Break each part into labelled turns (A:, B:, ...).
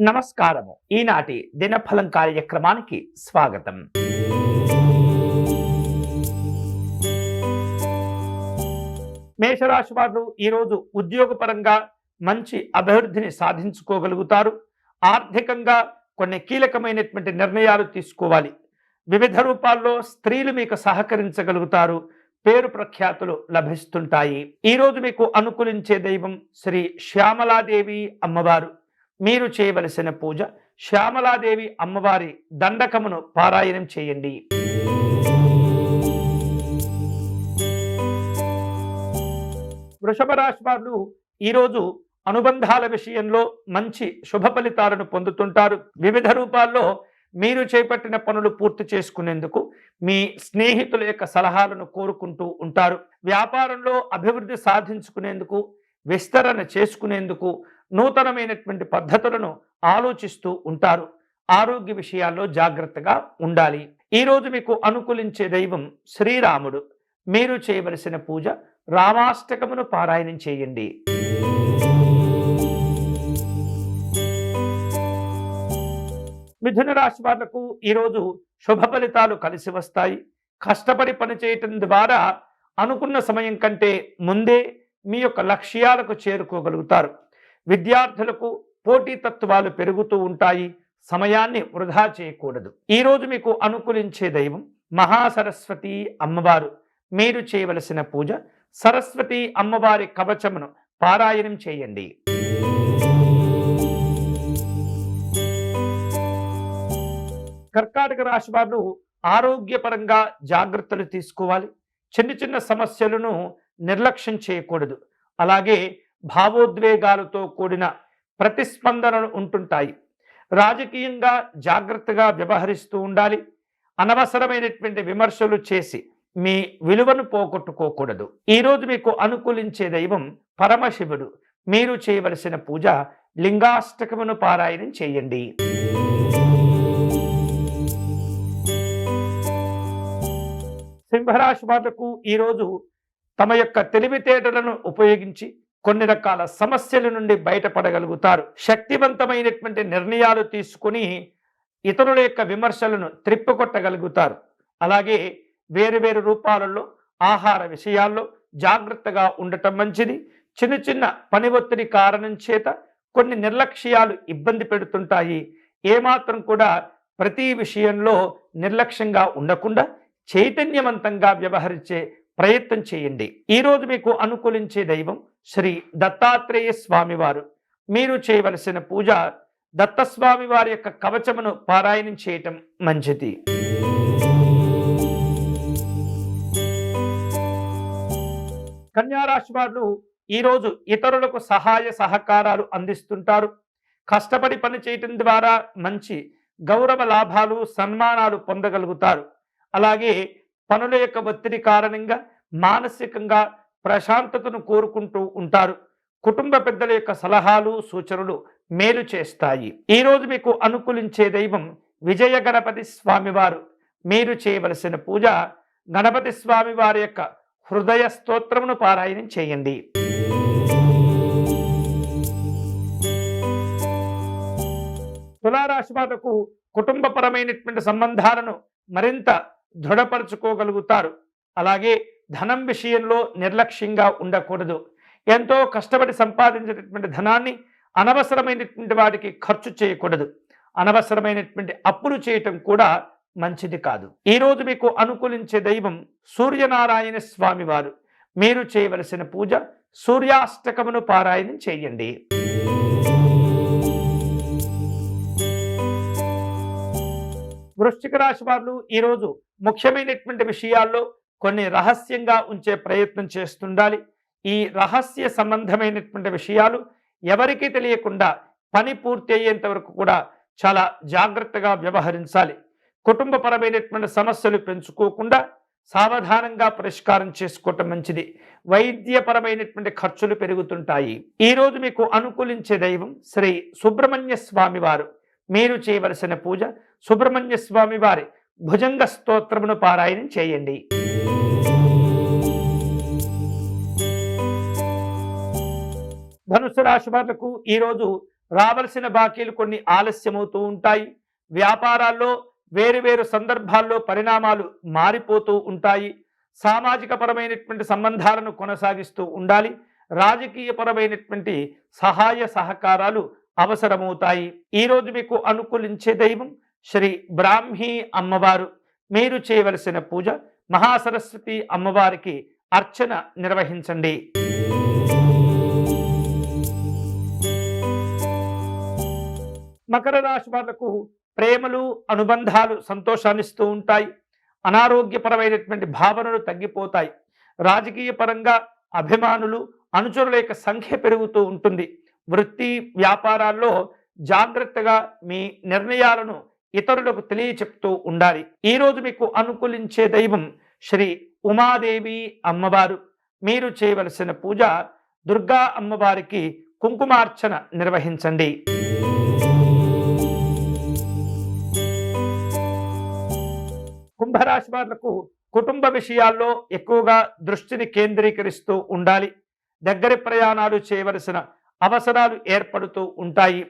A: నమస్కారము. ఈనాటి దినఫలం కార్యక్రమానికి స్వాగతం. మేషరాశి వారు ఈరోజు ఉద్యోగపరంగా మంచి అభివృద్ధిని సాధించుకోగలుగుతారు. ఆర్థికంగా కొన్ని కీలకమైనటువంటి నిర్ణయాలు తీసుకోవాలి. వివిధ రూపాల్లో స్త్రీలు మీకు సహకరించగలుగుతారు. పేరు ప్రఖ్యాతులు లభిస్తుంటాయి. ఈరోజు మీకు అనుకూలించే దైవం శ్రీ శ్యామలాదేవి అమ్మవారు. మీరు చేయవలసిన పూజ శ్యామలాదేవి అమ్మవారి దండకమును పారాయణం చేయండి. వృషభ రాశి వారు ఈరోజు అనుబంధాల విషయంలో మంచి శుభ ఫలితాలను పొందుతుంటారు. వివిధ రూపాల్లో మీరు చేపట్టిన పనులు పూర్తి చేసుకునేందుకు మీ స్నేహితుల యొక్క సలహాలను కోరుకుంటూ ఉంటారు. వ్యాపారంలో అభివృద్ధి సాధించుకునేందుకు విస్తరణ చేసుకునేందుకు నూతనమైనటువంటి పద్ధతులను ఆలోచిస్తూ ఉంటారు. ఆరోగ్య విషయాల్లో జాగ్రత్తగా ఉండాలి. ఈరోజు మీకు అనుకూలించే దైవం శ్రీరాముడు. మీరు చేయవలసిన పూజ రామాష్టకమును పారాయణం చేయండి. మిథున రాశి వాళ్ళకు ఈరోజు శుభ ఫలితాలు కలిసి వస్తాయి. కష్టపడి పనిచేయటం ద్వారా అనుకున్న సమయం కంటే ముందే మీ యొక్క లక్ష్యాలకు చేరుకోగలుగుతారు. విద్యార్థులకు పోటీతత్వాలు పెరుగుతూ ఉంటాయి. సమయాన్ని వృధా చేయకూడదు. ఈరోజు మీకు అనుకూలించే దైవం మహాసరస్వతి అమ్మవారు. మీరు చేయవలసిన పూజ సరస్వతి అమ్మవారి కవచమును పారాయణం చేయండి. కర్కాటక రాశి వారు ఆరోగ్యపరంగా జాగ్రత్తలు తీసుకోవాలి. చిన్న చిన్న సమస్యలను నిర్లక్ష్యం చేయకూడదు. అలాగే భావోద్వేగాలతో కూడిన ప్రతిస్పందనలు ఉంటుంటాయి. రాజకీయంగా జాగ్రత్తగా వ్యవహరిస్తూ ఉండాలి. అనవసరమైనటువంటి విమర్శలు చేసి మీ విలువను పోగొట్టుకోకూడదు. ఈరోజు మీకు అనుకూలించే దైవం పరమశివుడు. మీరు చేయవలసిన పూజ లింగాష్టకమును పారాయణం చేయండి. సింహరాశి వాళ్ళకు ఈరోజు తమ యొక్క తెలివితేటలను ఉపయోగించి కొన్ని రకాల సమస్యల నుండి బయటపడగలుగుతారు. శక్తివంతమైనటువంటి నిర్ణయాలు తీసుకుని ఇతరుల యొక్క విమర్శలను త్రిప్పుకొట్టగలుగుతారు. అలాగే వేరు వేరు రూపాలలో ఆహార విషయాల్లో జాగ్రత్తగా ఉండటం మంచిది. చిన్న చిన్న పని ఒత్తిడి కారణం చేత కొన్ని నిర్లక్ష్యాలు ఇబ్బంది పెడుతుంటాయి. ఏమాత్రం కూడా ప్రతి విషయంలో నిర్లక్ష్యంగా ఉండకుండా చైతన్యవంతంగా వ్యవహరించే ప్రయత్నం చేయండి. ఈరోజు మీకు అనుకూలించే దైవం శ్రీ దత్తాత్రేయ స్వామివారు. మీరు చేయవలసిన పూజ దత్తస్వామి వారి యొక్క కవచమును పారాయణం చేయటం మంచిది. కన్యారాశి వారు ఈరోజు ఇతరులకు సహాయ సహకారాలు అందిస్తుంటారు. కష్టపడి పని చేయటం ద్వారా మంచి గౌరవ లాభాలు సన్మానాలు పొందగలుగుతారు. అలాగే పనుల యొక్క ఒత్తిడి కారణంగా మానసికంగా ప్రశాంతతను కోరుకుంటూ ఉంటారు. కుటుంబ పెద్దల యొక్క సలహాలు సూచనలు మేలు చేస్తాయి. ఈరోజు మీకు అనుకూలించే దైవం విజయ గణపతి స్వామివారు. మీరు చేయవలసిన పూజ గణపతి స్వామి వారి యొక్క హృదయ స్తోత్రమును పారాయణం చేయండి. తులారాశి వాళ్ళకు కుటుంబపరమైనటువంటి సంబంధాలను మరింత దృఢపరచుకోగలుగుతారు. అలాగే ధనం విషయంలో నిర్లక్ష్యంగా ఉండకూడదు. ఎంతో కష్టపడి సంపాదించినటువంటి ధనాన్ని అనవసరమైనటువంటి వాటికి ఖర్చు చేయకూడదు. అనవసరమైనటువంటి అప్పులు చేయటం కూడా మంచిది కాదు. ఈరోజు మీకు అనుకూలించే దైవం సూర్యనారాయణ స్వామివారు. మీరు చేయవలసిన పూజ సూర్యాష్టకమును పారాయణం చేయండి. వృశ్చిక రాశి వారు ఈరోజు ముఖ్యమైనటువంటి విషయాల్లో కొన్ని రహస్యంగా ఉంచే ప్రయత్నం చేస్తుండాలి. ఈ రహస్య సంబంధమైనటువంటి విషయాలు ఎవరికీ తెలియకుండా పని పూర్తి అయ్యేంత వరకు కూడా చాలా జాగ్రత్తగా వ్యవహరించాలి. కుటుంబపరమైనటువంటి సమస్యలు పెంచుకోకుండా సావధానంగా పరిష్కారం చేసుకోవటం మంచిది. వైద్యపరమైనటువంటి ఖర్చులు పెరుగుతుంటాయి. ఈరోజు మీకు అనుకూలించే దైవం శ్రీ సుబ్రహ్మణ్య స్వామి వారు. మీరు చేయవలసిన పూజ సుబ్రహ్మణ్య స్వామి వారి భుజంగ స్తోత్రమును పారాయణం చేయండి. ధనుసు రాశి వాళ్ళకు ఈరోజు రావలసిన బాకీలు కొన్ని ఆలస్యమవుతూ ఉంటాయి. వ్యాపారాల్లో వేరు వేరు సందర్భాల్లో పరిణామాలు మారిపోతూ ఉంటాయి. సామాజిక పరమైనటువంటి సంబంధాలను కొనసాగిస్తూ ఉండాలి. రాజకీయ పరమైనటువంటి సహాయ సహకారాలు అవసరమవుతాయి. ఈరోజు మీకు అనుకూలించే దైవం శ్రీ బ్రాహ్మీ అమ్మవారు. మీరు చేయవలసిన పూజ మహాసరస్వతి అమ్మవారికి అర్చన నిర్వహించండి. మకర రాశి వాళ్ళకు ప్రేమలు అనుబంధాలు సంతోషాన్నిస్తూ ఉంటాయి. అనారోగ్యపరమైనటువంటి భావనలు తగ్గిపోతాయి. రాజకీయ పరంగా అభిమానులు అనుచరుల యొక్క సంఖ్య పెరుగుతూ ఉంటుంది. వృత్తి వ్యాపారాల్లో జాగ్రత్తగా మీ నిర్ణయాలను ఇతరులకు తెలియచెప్తూ ఉండాలి. ఈరోజు మీకు అనుకూలించే దైవం శ్రీ ఉమాదేవి అమ్మవారు. మీరు చేయవలసిన పూజ దుర్గా అమ్మవారికి కుంకుమార్చన నిర్వహించండి. కుంభరాశి వాళ్ళకు కుటుంబ విషయాల్లో ఎక్కువగా దృష్టిని కేంద్రీకరిస్తూ ఉండాలి. దగ్గర ప్రయాణాలు చేయవలసిన అవసరాలు ఏర్పడుతూ ఉంటాయి.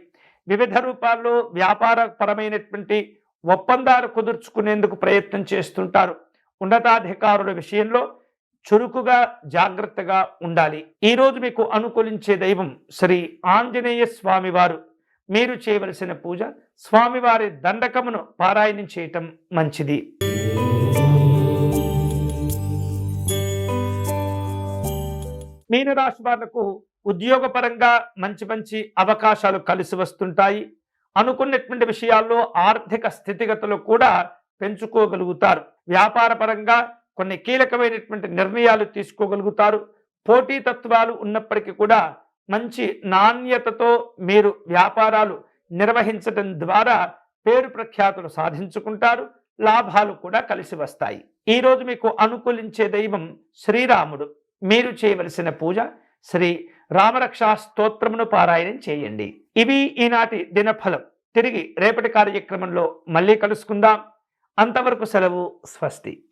A: వివిధ రూపాల్లో వ్యాపారపరమైనటువంటి ఒప్పందాలు కుదుర్చుకునేందుకు ప్రయత్నం చేస్తుంటారు. ఉన్నతాధికారుల విషయంలో చురుకుగా జాగ్రత్తగా ఉండాలి. ఈరోజు మీకు అనుకూలించే దైవం శ్రీ ఆంజనేయ స్వామివారు. మీరు చేయవలసిన పూజ స్వామివారి దండకమును పారాయణం చేయటం మంచిది. మీనరాశి వాళ్ళకు ఉద్యోగపరంగా మంచి మంచి అవకాశాలు కలిసి వస్తుంటాయి. అనుకున్నటువంటి విషయాల్లో ఆర్థిక స్థితిగతులు కూడా పెంచుకోగలుగుతారు. వ్యాపారపరంగా కొన్ని కీలకమైనటువంటి నిర్ణయాలు తీసుకోగలుగుతారు. పోటీతత్వాలు ఉన్నప్పటికీ కూడా మంచి నాణ్యతతో మీరు వ్యాపారాలు నిర్వహించడం ద్వారా పేరు ప్రఖ్యాతులు సాధించుకుంటారు. లాభాలు కూడా కలిసి వస్తాయి. ఈరోజు మీకు అనుకూలించే దైవం శ్రీరాముడు. మీరు చేయవలసిన పూజ శ్రీ రామరక్షా స్తోత్రమును పారాయణం చేయండి. ఇవి ఈనాటి దినఫలం. తిరిగి రేపటి కార్యక్రమంలో మళ్ళీ కలుసుకుందాం. అంతవరకు సెలవు స్వస్తి.